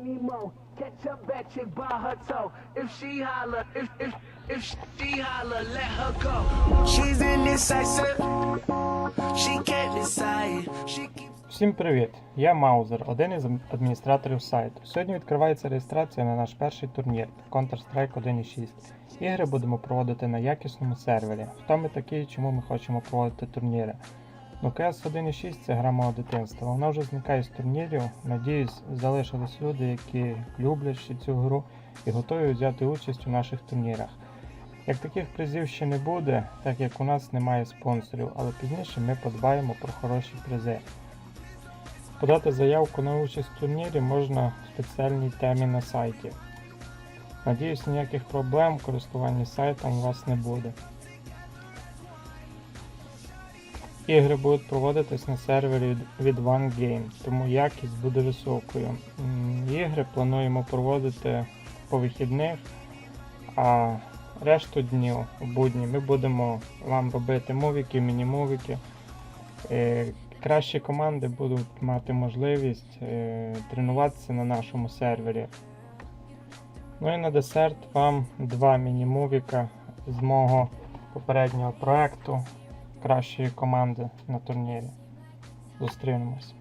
money mo. Catch a bad chick by her toe. If she holler, if if if she holler, let her go. She's indecisive. She can't decide. She keeps. Всім привіт! Я Маузер, один із адміністраторів сайту. Сьогодні відкривається реєстрація на наш перший турнір Counter-Strike 1.6. Ігри будемо проводити на якісному сервері. Хто ми такі чому ми хочемо проводити турніри? Ну, CS 1.6 це гра мого дитинства. Вона вже зникає з турнірів. Надіюсь, залишились люди, які люблять ще цю гру і готові взяти участь у наших турнірах. Як таких призів ще не буде, так як у нас немає спонсорів, але пізніше ми подбаємо про хороші призи. Подати заявку на участь в турнірі можна в спеціальній темі на сайті. Надіюсь, ніяких проблем в користуванні сайтом у вас не буде. Ігри будуть проводитись на сервері від OneGame, тому якість буде високою. Ігри плануємо проводити по вихідних, а решту днів в будні ми будемо вам робити мувіки, міні-мувіки. Е, Кращі команди будуть мати можливість е, тренуватися на нашому сервері. Ну і на десерт вам два міні-мувіка з мого попереднього проекту кращої команди на турнірі. Зустрінемось.